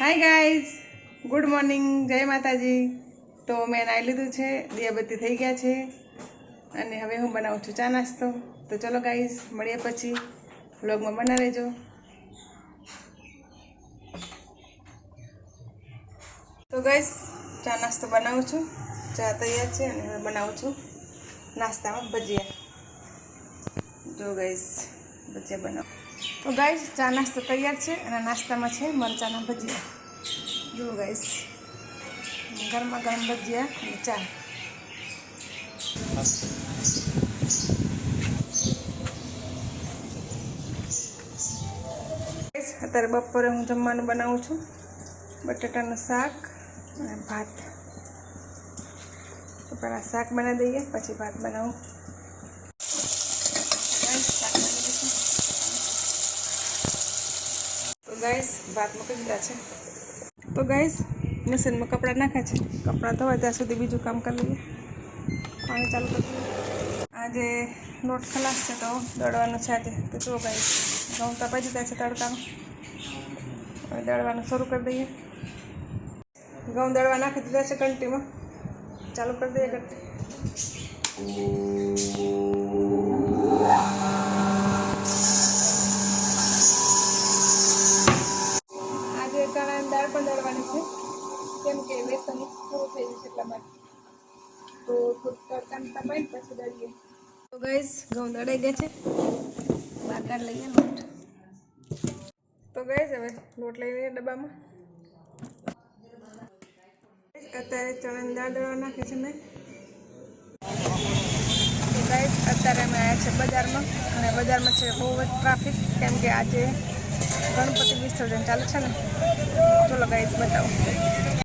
Hi guys good morning જય માતાજી તો મેં નાહી લીધું છે. દિયાબત્તી થઈ ગયા છે. અને હવે હું બનાવું છું ચા નાસ્તો. તો ચલો ગાઈઝ મળીએ પછી વ્લોગમાં બના રહેજો. તો ગાઈઝ ચા નાસ્તો બનાવું છું. ચા તૈયાર છે અને હવે બનાવું છું નાસ્તામાં ભજીયા. જો ગાઈઝ ભજીયા બનાવું. તો ગાઈઝ ચા નાસ્તો તૈયાર છે અને નાસ્તામાં છે મરચાના ભજીયા. જુઓ ગાઈઝ ગરમા ગરમ ભજીયા અને ચા. અત્યારે બપોરે હું જમવાનું બનાવું છું. બટાટાનું શાક અને ભાત. તો પહેલાં શાક બનાવી દઈએ, પછી ભાત બનાવું Guys, શાક બની ગયું છે. તો ગાઈસ ભાત મૂકી દીધા છે. તો ગાઈસ મશીનમાં કપડાં નાખ્યા છે. કપડાં ધોવા ત્યાં સુધી બીજું કામ કરી લઈએ. પાણી ચાલુ કરી આજે લોટ ખલાસ છે તો દળવાનું છે આજે. તો જો ગાઈસ ઘઉં તપાઈ દીધા છે તડકાનું હવે દળવાનું શરૂ કરી દઈએ. ઘઉં દળવા નાખી દીધા છે કંટીમાં ચાલુ કરી દઈએ ઘંટી આજે ચણાની દાળ પણ દળવાની છે કેમ કે બેસન પૂરું થઈ જશે એટલા માટે તો થોડુંક તડકાને તપાઈ પછી દળીએ તો ગઈશ ઘઉં દળાઈ ગયા છે બહાર કાઢ લઈએ લોટ તો ગઈશ હવે લોટ લઈ લઈએ ડબ્બામાં અત્યારે ચણાની દાળ દળવા નાખી છે મેં તો ગાઈસ અત્યારે અમે આવ્યા છે બજારમાં અને બજારમાં છે બહુ જ ટ્રાફિક કેમ કે આજે ગણપતિ વિસર્જન ચાલુ છે ને ચલો ગાઈસ બતાવો